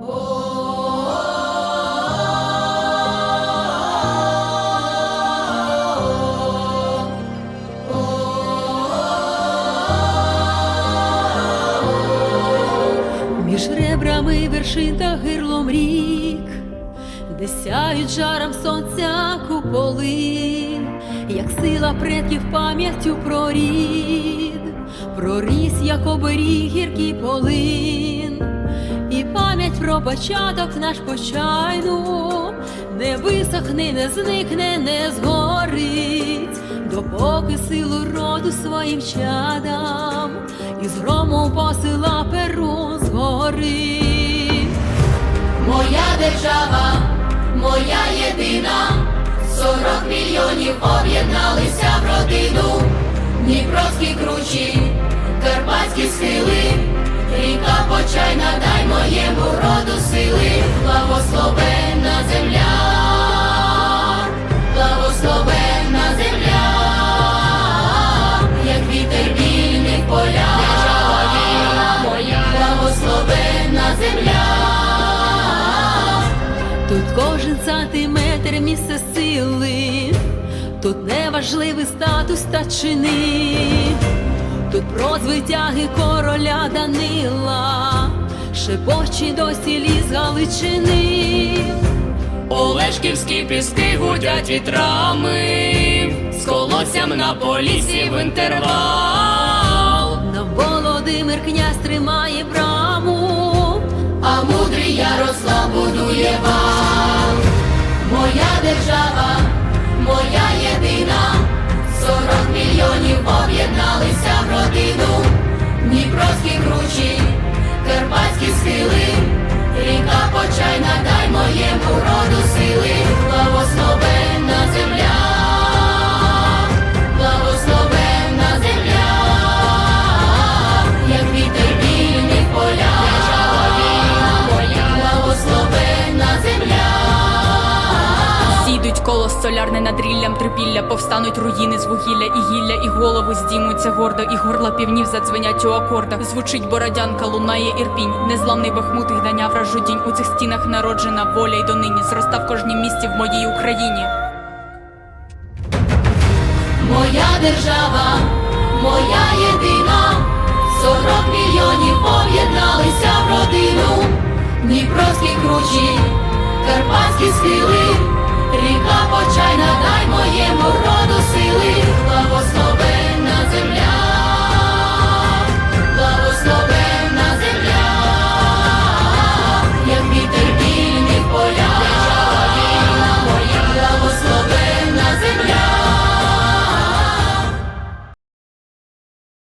Між ребрами вершин та гирлом рік, де сяють жаром сонця куполи, як сила предків пам'яттю про рід, проріс, як оберіг гіркий полин, і пам'ять про початок наш почайну. Не висохне, не зникне, не згорить, допоки силу роду своїм чадам із грому посила перу згори. Моя держава, моя єдина, сорок мільйонів об'єдналися в родину, Дніпровські кручі, Карпатські схили, ріка почайна, дай моєму роду сили, благословенна земля, благословенна земля, як вітер вільних поля, моя благословенна земля. Тут кожен сантиметр місце сили, тут не важливий статус та чини, тут про звитяги короля Данила, шепочі досі ліс Галичини. Олешківські піски гудять вітрами, з колоссям на полісі в інтервал. Нам Володимир князь тримає браму, а мудрий Ярослав будує вал. Моя держава, Зійдуть коло солярне над ріллям трипілля, повстануть руїни з вугілля і гілля, і голови здіймуться гордо, і горла півнів задзвенять у акордах. Звучить бородянка, лунає ірпінь, незламний бахмут і гдання вражу дінь. У цих стінах народжена воля й донині зроста в кожнім місті в моїй Україні. Моя держава, моя єдина, сорок мільйонів об'єдналися в родину, Дніпровські кручі, Карпатські схили, ріка почайна, дай моєму роду сили,